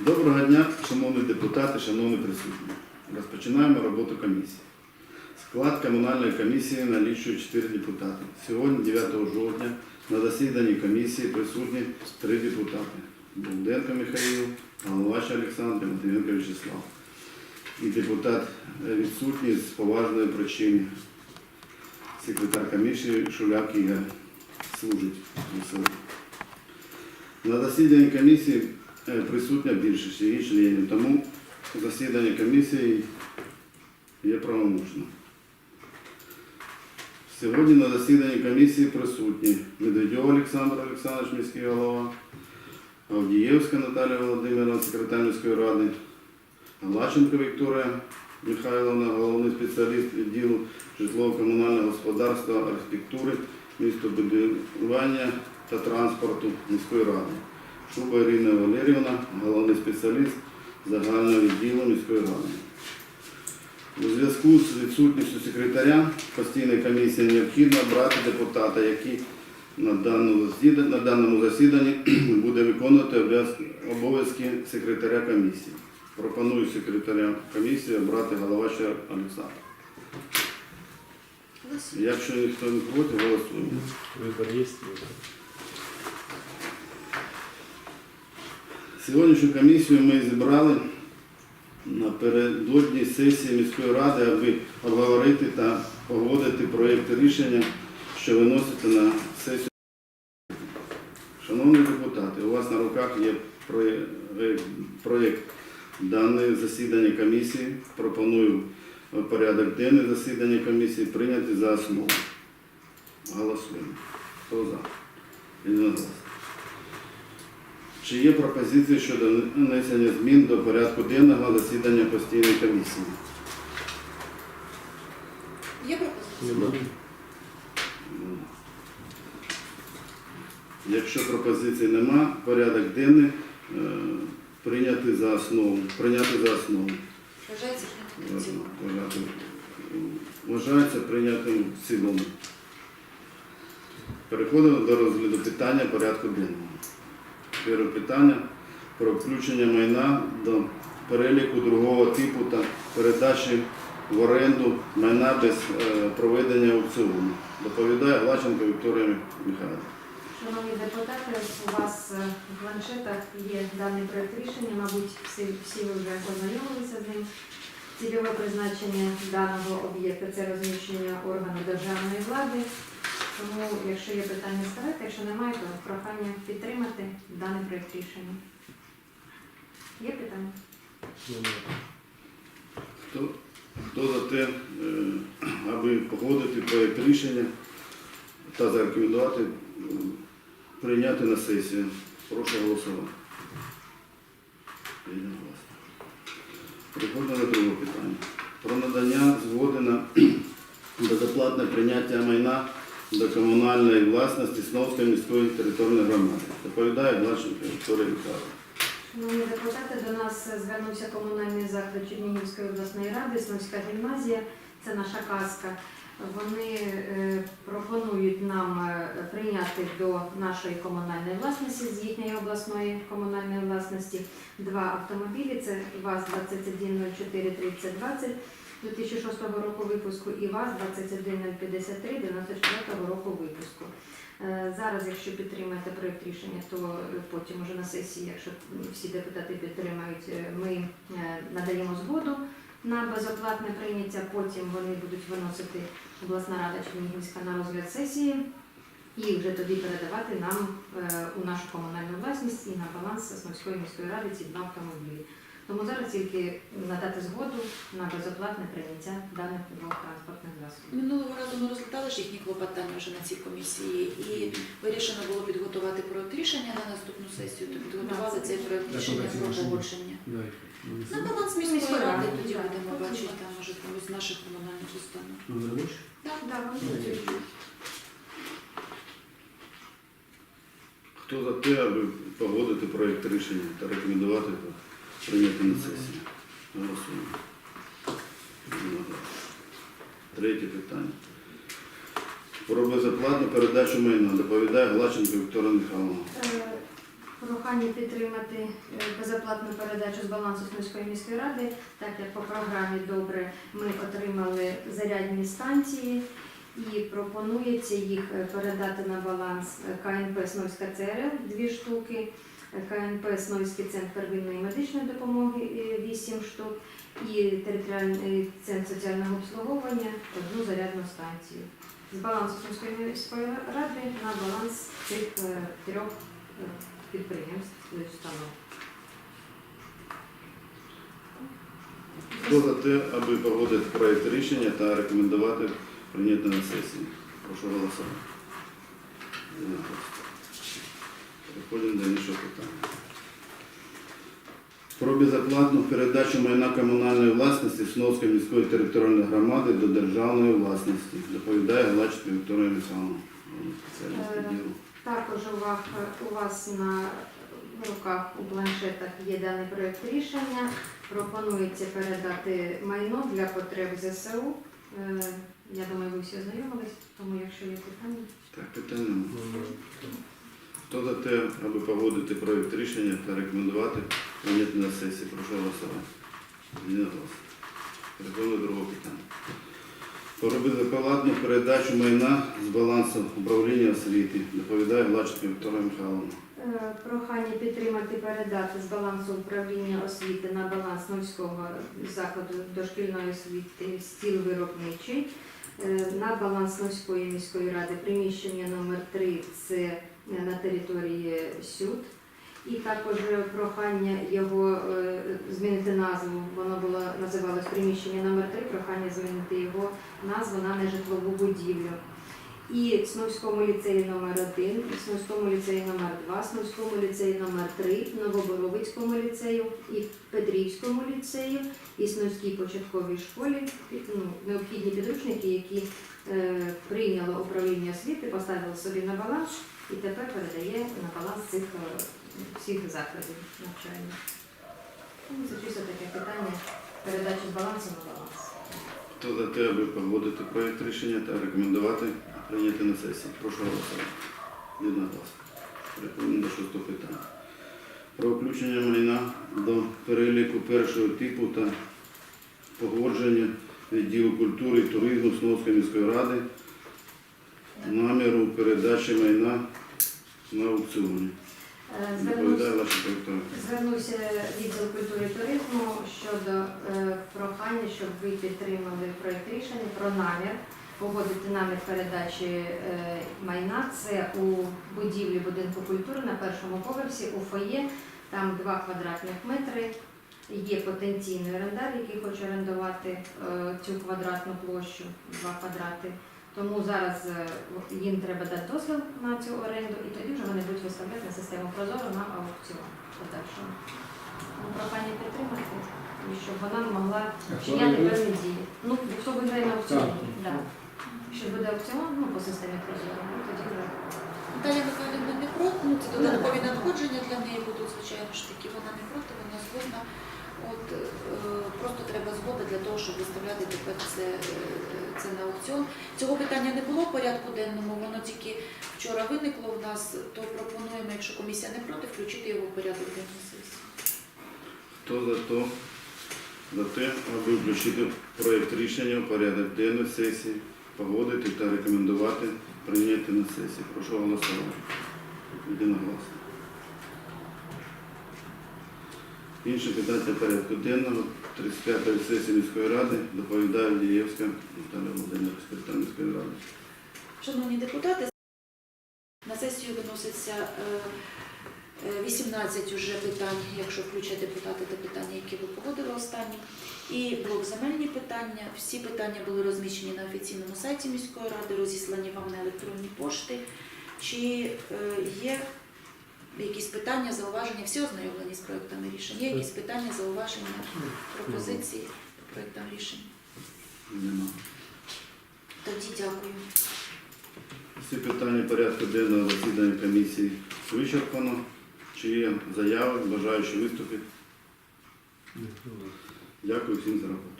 Доброго дня, шановні депутати, шановні присутні. Розпочинаємо роботу комісії. Склад комунальної комісії налічує 4 депутати. Сьогодні, 9 жовтня, на засіданні комісії присутні 3 депутати. Булденко Михайло, Головач Олександр, Матвієнко Вячеслав. І депутат е, відсутній з поважної причини. Секретар комісії Шуляк Ігор служить на засіданні комісії присутня більшість її членів, тому засідання комісії є правомочним. Сьогодні на засіданні комісії присутні Медведьов Олександр Олександрович, міський голова, Авдієвська Наталія Володимирівна, секретар міської ради, Галаченко Вікторія Михайловна, головний спеціаліст відділу житлово-комунального господарства, архітектури, містобудування та транспорту міської ради. Шуба Ірина Валерівна, головний спеціаліст загального відділу міської ради. У зв'язку з відсутністю секретаря постійної комісії необхідно обрати депутата, який на даному засіданні, на даному засіданні буде виконувати обов'язки- секретаря комісії. Пропоную секретаря комісії обрати Головача Олександра. Якщо ніхто не проти, голосуємо. Выбор есть? Сьогоднішню комісію ми зібрали напередодні сесії міської ради, аби обговорити та погодити проєкти рішення, що виноситься на сесію. Шановні депутати, у вас на руках є проєкт дане засідання комісії. Пропоную порядок денний засідання комісії прийняти за основу. Голосуємо. Хто за? Єдиногласно. Чи є пропозиції щодо внесення змін до порядку денного засідання постійної комісії? Є пропозиція? Нема. Якщо пропозицій нема, порядок денний е, прийняти за основу. Прийняти за основу. Вважається прийнятим в цілому. Вважати- Вважається прийнятим в цілому. Переходимо до розгляду питання порядку денного. Перше питання про включення майна до переліку другого типу та передачі в оренду майна без е, проведення аукціону. Доповідає Глаченко Вікторія Михайлівна. Шановні депутати, у вас е, в планшетах є даний проект рішення, мабуть, всі, всі ви вже ознайомилися з ним. Цільове призначення даного об'єкта це розміщення органу державної влади. Тому, якщо є питання, ставайте, якщо немає, то прохання підтримати даний проект рішення. Є питання? Хто, хто за те, аби погодити проєкт рішення та зарекомендувати е, прийняти на сесію? Прошу голосувати. Єдиногласно. Переходимо до другого питання. Про надання згоди на безоплатне прийняття майна до комунальної власності Сновської міської територіальної громади. Доповідає Глашенко Вікторія Михайловна. Шановні депутати, до нас звернувся комунальний заклад Чернігівської обласної ради, Сновська гімназія, це наша казка. Вони е, пропонують нам е, прийняти до нашої комунальної власності з їхньої обласної комунальної власності два автомобілі. Це ВАЗ-2104-3020 2006 року випуску і ВАЗ-2153 94 року випуску. Е, Зараз, якщо підтримаєте проєкт рішення, то потім уже на сесії, якщо всі депутати підтримають, е, ми е, надаємо згоду на безоплатне прийняття. Потім вони будуть виносити обласна рада Чернігівська на розгляд сесії і вже тоді передавати нам у нашу комунальну власність і на баланс Сосновської міської ради ці два автомобілі. Тому зараз тільки надати згоду на безоплатне прийняття даних двох транспортних засобів. Минулого разу ми розглядали ж їхні клопотання вже на цій комісії і вирішено було підготувати проект рішення на наступну сесію. То підготували цей проект рішення про погодження. На баланс міської ради тоді будемо бачити там може комусь з наших комунальних установ. Так, Ну, працюють. Хто за те, аби погодити проєкт рішення та рекомендувати його прийняти на сесії? Голосуємо. Третє питання. Про безоплатну передачу майна доповідає Глаченко Вікторія Михайловна. Е, Прохання підтримати е, безоплатну передачу з балансу Смільської міської ради, так як по програмі добре ми отримали зарядні станції і пропонується їх е, передати на баланс КНП Снойська ЦРЛ дві штуки, КНП Снойський центр первинної медичної допомоги е, вісім штук і територіальний центр соціального обслуговування одну зарядну станцію. З балансу Сумської міської ради на баланс цих е, трьох е, підприємств і установ. Хто за те, аби погодити проєкт рішення та рекомендувати прийняти на сесії? Прошу голосувати. Переходимо до іншого питання. Про безоплатну передачу майна комунальної власності Сновської міської територіальної громади до державної власності. Доповідає Галачка Вікторія Михайловна. Також у вас, на руках у планшетах є даний проєкт рішення. Пропонується передати майно для потреб ЗСУ. Е, Я думаю, ви всі ознайомились, тому якщо є питання. Так, питання. Хто за те, аби погодити проєкт рішення та рекомендувати прийняти на сесії? Прошу голосувати. Єдиноголосно. Переходимо до другого питання. Про безоплатну передачу майна з балансу управління освіти. Доповідає Влаченко Вікторія Михайловна. Е, Прохання підтримати передати з балансу управління освіти на баланс Новського закладу дошкільної освіти стіл виробничий. Е, На баланс Новської міської ради приміщення номер 3 це на території СЮД. І також прохання його е, змінити назву. Воно було називалось приміщення номер 3 прохання змінити його назву на нежитлову будівлю і Сновському ліцеї номер 1 і Сновському ліцеї номер 2 Сновському ліцеї номер 3 Новоборовицькому ліцею і Петрівському ліцею і Сновській початковій школі ну, необхідні підручники, які е, прийняло управління освіти, поставило собі на баланс і тепер передає на баланс цих е, всіх закладів навчання. Ну, Це таке питання передачі балансу на баланс. Аби погодити проєкт рішення та рекомендувати прийняти на сесії? Прошу голосувати. Єдиноголосно. Переходимо до шостого питання. Про включення майна до переліку першого типу та погодження відділу культури і туризму Сновської міської ради наміру передачі майна на аукціоні. Е, Звернувся відділ культури і туризму щодо е, прохання, щоб ви підтримали проєкт рішення про намір погодити намір передачі е, майна. Це у будівлі будинку культури на першому поверсі у фоє. Там 2 квадратних метри. Є потенційний орендар, який хоче орендувати цю квадратну площу 2 квадрати. Тому зараз е, їм треба дати дозвіл на цю оренду, і тоді вже вони будуть виставляти на систему Прозоро на аукціон подальшому. Ну, Прохання підтримати, і щоб вона могла вчиняти певні дії. Ну, хто виграє на аукціоні, да. Якщо буде аукціон, ну по системі Прозоро, ну тоді вже. Наталя Михайлівна не проти, ну це додаткові надходження для неї будуть, звичайно ж таки, вона не проти, вона згодна. От е, просто треба згода для того, щоб виставляти тепер це, е, це на аукціон. Цього питання не було в порядку денному, воно тільки вчора виникло в нас, то пропонуємо, якщо комісія не проти, включити його в порядок денний сесії. Хто за то, за те, аби включити проєкт рішення в порядок денної сесії, погодити та рекомендувати прийняти на сесії. Прошу голосувати. Єдиноголосно. Інше питання порядку денного 35-ї сесії міської ради доповідає Дієвська Наталя Володимирівна, секретар міської ради. Шановні депутати, на сесію виноситься е, е, 18 уже питань, якщо включать депутати, те питання, які ви погодили останні. І блок земельні питання. Всі питання були розміщені на офіційному сайті міської ради, розіслані вам на електронні пошти. Чи е, є якісь питання, зауваження? Всі ознайомлені з проектами рішень? Є якісь питання, зауваження, пропозиції по проектам рішень? Нема. Тоді дякую. Всі питання порядку денного засідання комісії вичерпано. Чи є заяви, бажаючі виступити? Дякую всім за роботу.